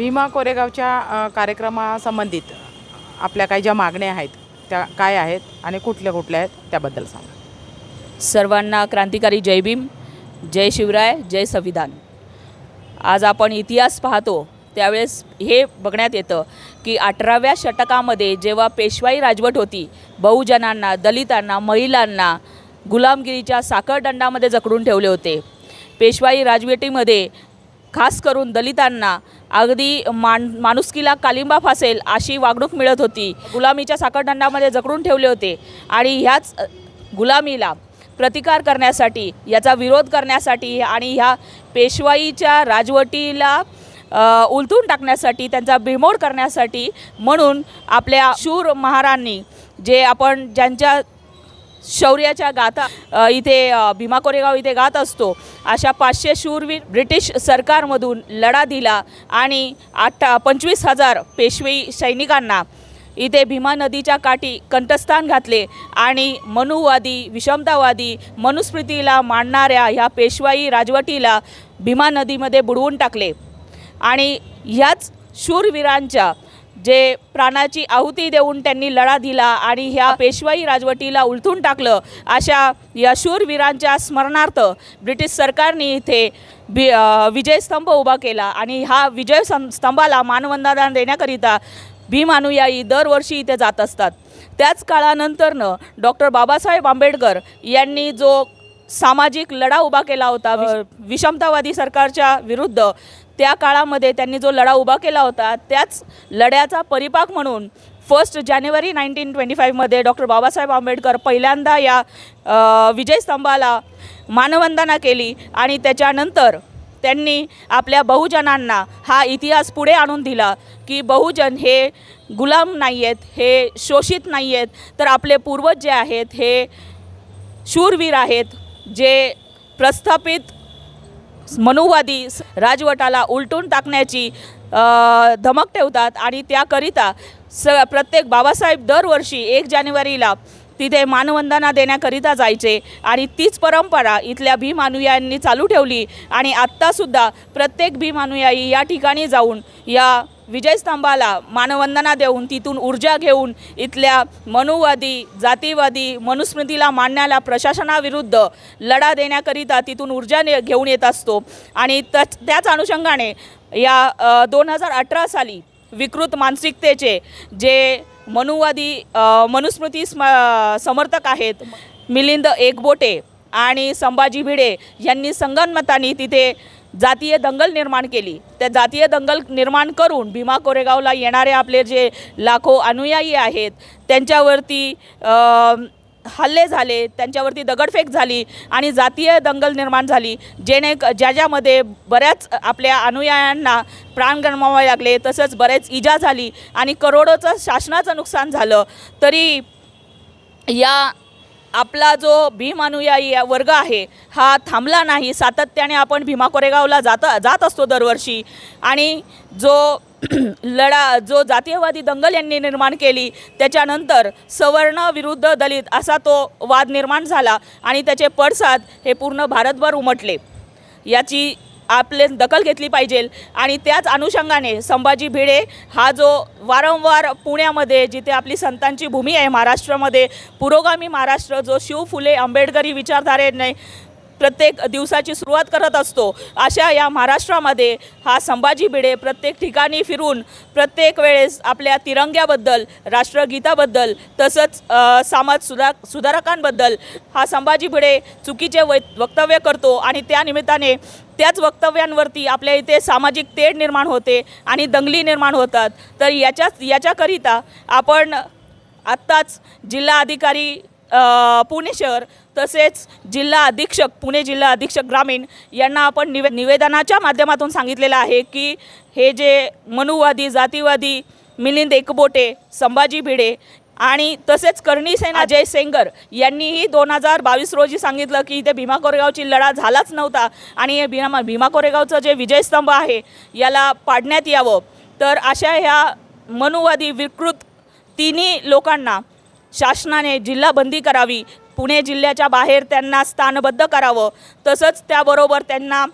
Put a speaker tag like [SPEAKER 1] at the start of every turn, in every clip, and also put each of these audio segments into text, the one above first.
[SPEAKER 1] भीमा कोरेगावच्या कार्यक्रमासंबंधित आपल्या काही ज्या मागण्या आहेत त्या काय आहेत आणि कुठल्या कुठल्या आहेत त्याबद्दल सांगा.
[SPEAKER 2] सर्वांना क्रांतिकारी जय भीम जय शिवराय जय संविधान. आज आपण इतिहास पाहतो त्यावेळेस हे बघण्यात येतं की अठराव्या षटकामध्ये जेव्हा पेशवाई राजवट होती बहुजनांना दलितांना महिलांना गुलामगिरीच्या साखरदंडामध्ये जकडून ठेवले होते. पेशवाई राजवटीमध्ये खास करून दलितांना अगदी मान माणुसकीला कालिंबा फासेल अशी वागणूक मिळत होती. गुलामीच्या साखरदंडामध्ये जकडून ठेवले होते आणि ह्याच गुलामीला प्रतिकार करण्यासाठी याचा विरोध करण्यासाठी आणि ह्या पेशवाईच्या राजवटीला उलथून टाकण्यासाठी त्यांचा बिमोड करण्यासाठी म्हणून आपल्या शूर महारांनी जे आपण ज्यांच्या शौर्याच्या गाथा इथे भीमा कोरेगाव इथे गात असतो. अशा पाचशे शूरवीर ब्रिटिश सरकारमधून लढा दिला आणि अठ्ठा पंचवीस हजार पेशवी सैनिकांना इथे भीमा नदीच्या काठी कंठस्थान घातले आणि मनुवादी विषमतावादी मनुस्मृतीला मांडणाऱ्या ह्या पेशवाई राजवटीला भीमा नदीमध्ये बुडवून टाकले. आणि ह्याच शूरवीरांच्या जे प्राणाची आहुती देऊन त्यांनी लढा दिला आणि ह्या पेशवाई राजवटीला उलथून टाकलं अशा या शूरवीरांच्या स्मरणार्थ ब्रिटिश सरकारने इथे बी विजयस्तंभ उभा केला आणि हा विजय सं स्तंभाला मानवंदना देण्याकरिता भीम अनुयायी दरवर्षी इथे जात असतात. त्याच काळानंतरनं डॉक्टर बाबासाहेब आंबेडकर यांनी जो सामाजिक लढा उभा केला होता विषमतावादी सरकारच्या विरुद्ध त्या काळामध्ये त्यांनी जो लढा उभा केला होता त्याच लढ्याचा परिपाक म्हणून फर्स्ट जानेवारी नाईन्टीन ट्वेंटी फाईव्हमध्ये डॉक्टर बाबासाहेब आंबेडकर पहिल्यांदा या विजयस्तंभाला मानवंदना केली आणि त्याच्यानंतर त्यांनी आपल्या बहुजनांना हा इतिहास पुढे आणून दिला की बहुजन हे गुलाम नाही आहेत हे शोषित नाही आहेत तर आपले पूर्वज जे आहेत हे शूरवीर आहेत जे प्रस्थापित मनुवादी राजवटाला उलटून टाकण्याची धमक ठेवतात आणि त्याकरिता स प्रत्येक बाबासाहेब दरवर्षी एक जानेवारीला तिथे मानवंदना देण्याकरिता जायचे आणि तीच परंपरा इथल्या भीम अनुयायांनी चालू ठेवली आणि आत्तासुद्धा प्रत्येक भीम अनुयायी या ठिकाणी जाऊन या विजयस्तंभाला मानवंदना देऊन तिथून ऊर्जा घेऊन इथल्या मनुवादी जातीवादी मनुस्मृतीला मांडण्याला प्रशासनाविरुद्ध लढा देण्याकरिता तिथून ऊर्जा ने घेऊन येत असतो. आणि त्याच त्याच अनुषंगाने या दोन हजार अठरा साली विकृत मानसिकतेचे जे मनुवादी मनुस्मृती स्म समर्थक आहेत मिलिंद एकबोटे आणि संभाजी भिडे यांनी संगनमताने तिथे जातीय दंगल निर्माण केली. त्या जातीय दंगल निर्माण करून भीमा कोरेगावला येणारे आपले जे लाखो अनुयायी आहेत त्यांच्यावरती हल्ले झाले त्यांच्यावरती दगडफेक झाली आणि जातीय दंगल निर्माण झाली. जेणे ज्याच्यामध्ये बऱ्याच आपल्या अनुयायांना प्राण गमवावे लागले तसंच बरेच इजा झाली आणि करोडोचं शासनाचं नुकसान झालं. तरी या आपला जो भीम अनुयायी या वर्ग आहे हा थांबला नाही. सातत्याने आपण भीमा कोरेगावला जात जात असतो दरवर्षी. आणि जो लढा जो जातीयवादी दंगल यांनी निर्माण केली त्याच्यानंतर सवर्ण विरुद्ध दलित असा तो वाद निर्माण झाला आणि त्याचे पडसाद हे पूर्ण भारतभर उमटले. याची आपले दखल घेतली पाहिजे. आणि त्याच अनुषंगाने संभाजी भिडे हा जो वारंवार पुण्यामध्ये जिथे आपली संतांची भूमी आहे महाराष्ट्रामध्ये पुरोगामी महाराष्ट्र जो शिव फुले आंबेडकरी विचारधारेने प्रत्येक दिवसाची सुरुवात करत असतो अशा या महाराष्ट्रामध्ये हा संभाजी भिडे प्रत्येक ठिकाणी फिरून प्रत्येक वेळेस आपल्या तिरंग्याबद्दल राष्ट्रगीताबद्दल तसंच समाज सुधा सुधारकांबद्दल हा संभाजी भिडे चुकीचे वै वक्तव्य करतो. आणि त्यानिमित्ताने त्याच वक्तव्यांवरती आपल्या इथे सामाजिक तेढ निर्माण होते आणि दंगली निर्माण होतात. तर याच्याच याच्याकरिता आपण आत्ताच जिल्हा अधिकारी पुणे शहर तसेच जिल्हा अधीक्षक पुणे जिल्हा अधीक्षक ग्रामीण यांना आपण निवे निवेदनाच्या माध्यमातून सांगितलेलं आहे की हे जे मनुवादी जातीवादी मिलिंद एकबोटे संभाजी भिडे आणि तसेच करणी सेना अजय सेंगर यांनीही दोन हजार बावीस रोजी सांगितलं की इथे भीमा कोरेगावची लढा झालाच नव्हता. आणि हे भीमा भीमा कोरेगावचं जे विजयस्तंभ आहे याला पाडण्यात यावं. तर अशा ह्या मनुवादी विकृत तिन्ही लोकांना शासनाने जिल्हाबंदी करावी पुणे जिल्ह्याच्या बाहेर त्यांना स्थानबद्ध करावं. तसंच त्याबरोबर त्यांना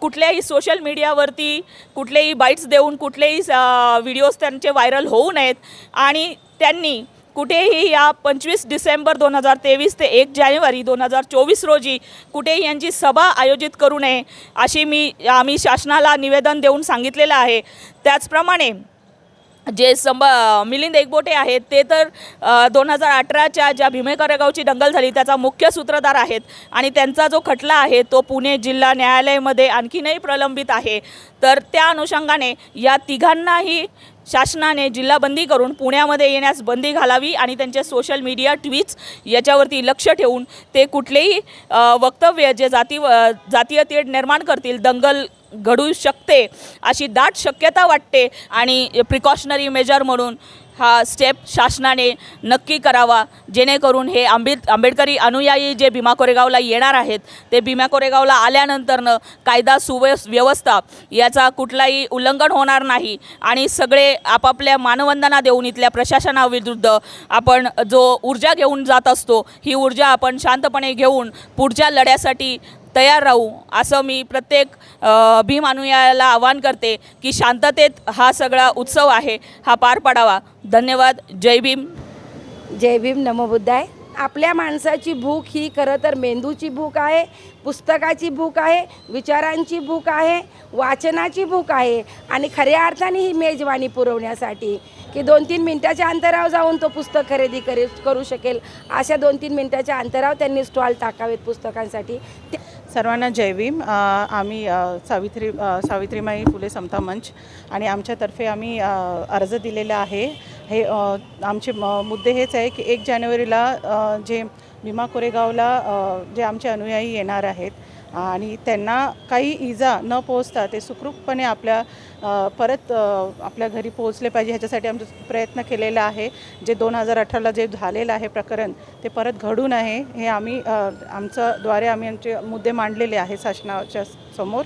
[SPEAKER 2] कुठल्याही सोशल मीडियावरती कुठलेही बाईट्स देऊन कुठलेही व्हिडिओज त्यांचे व्हायरल होऊ नयेत. आणि त्यांनी कुठेही या पंचवीस डिसेंबर दोन हजार तेवीस ते एक जानेवारी दोन हजार चोवीस रोजी कुठेही यांची सभा आयोजित करू नये अशी मी आम्ही शासनाला निवेदन देऊन सांगितलेलं आहे. त्याचप्रमाणे जे संब मिलिंद एकबोटे आहेत ते तर दोन हजार अठराच्या ज्या भीमे कोरेगावची दंगल झाली त्याचा मुख्य सूत्रधार आहेत. आणि त्यांचा जो खटला आहे तो पुणे जिल्हा न्यायालयामध्ये आणखीनही प्रलंबित आहे. तर त्या अनुषंगाने या तिघांनाही शासनाने जिल्हाबंदी करून पुण्यामध्ये येण्यास बंदी घालावी आणि त्यांचे सोशल मीडिया ट्विट्स याच्यावरती लक्ष ठेवून ते कुठलेही वक्तव्य जे जाती जातीय तेढ निर्माण करतील दंगल घडू शकते अशी दाट शक्यता वाटते आणि प्रिकॉशनरी मेजर म्हणून हा स्टेप शासनाने नक्की करावा जेणेकरून हे आंबे आंबेडकरी अनुयायी जे भीमा कोरेगावला येणार आहेत ते भीमा कोरेगावला आल्यानंतरनं कायदा सुव्यव व्यवस्था याचा कुठलाही उल्लंघन होणार नाही आणि सगळे आपापल्या मानवंदना देऊन इथल्या प्रशासनाविरुद्ध आपण जो ऊर्जा घेऊन जात असतो ही ऊर्जा आपण शांतपणे घेऊन पुढच्या लढ्यासाठी तयार राहू असं मी प्रत्येक भीम अनुयायाला आवाहन करते की शांततेत हा सगळा उत्सव आहे हा पार पाडावा. धन्यवाद. जय भीम.
[SPEAKER 3] जय भीम. नमोबुद्धाय आपल्या माणसाची भूक ही खरं तर मेंदूची भूक आहे पुस्तकाची भूक आहे विचारांची भूक आहे वाचनाची भूक आहे आणि खऱ्या अर्थाने ही मेजवानी पुरवण्यासाठी. की दोन तीन मिनटाच्या अंतरावर जाऊन तो पुस्तक खरेदी करे करू शकेल अशा दोन तीन मिनटाच्या अंतरावर त्यांनी स्टॉल टाकावेत पुस्तकांसाठी. ते
[SPEAKER 4] सर्वांना जय भीम. आम्ही सावित्री सावित्रीमाई फुले समता मंच आणि आमच्यातर्फे आम्ही अर्ज दिलेला आहे. हे आमचे म- मुद्दे हेच आहे की एक जानेवारीला जे भीमा कोरेगावला जे आमचे अनुयायी येणार आहेत आणि त्यांना काही इजा न पोहोचता ते सुखरूपपणे आपल्या परत आपल्या घरी पोहोचले पाहिजे ह्याच्यासाठी आमचा प्रयत्न केलेला आहे. जे दोन हजार अठराला जे झालेलं आहे प्रकरण ते परत घडू नये हे आम्ही आमच्याद्वारे आमचं द्वारे आम्ही आमचे मुद्दे मांडलेले आहे शासनाच्या समोर.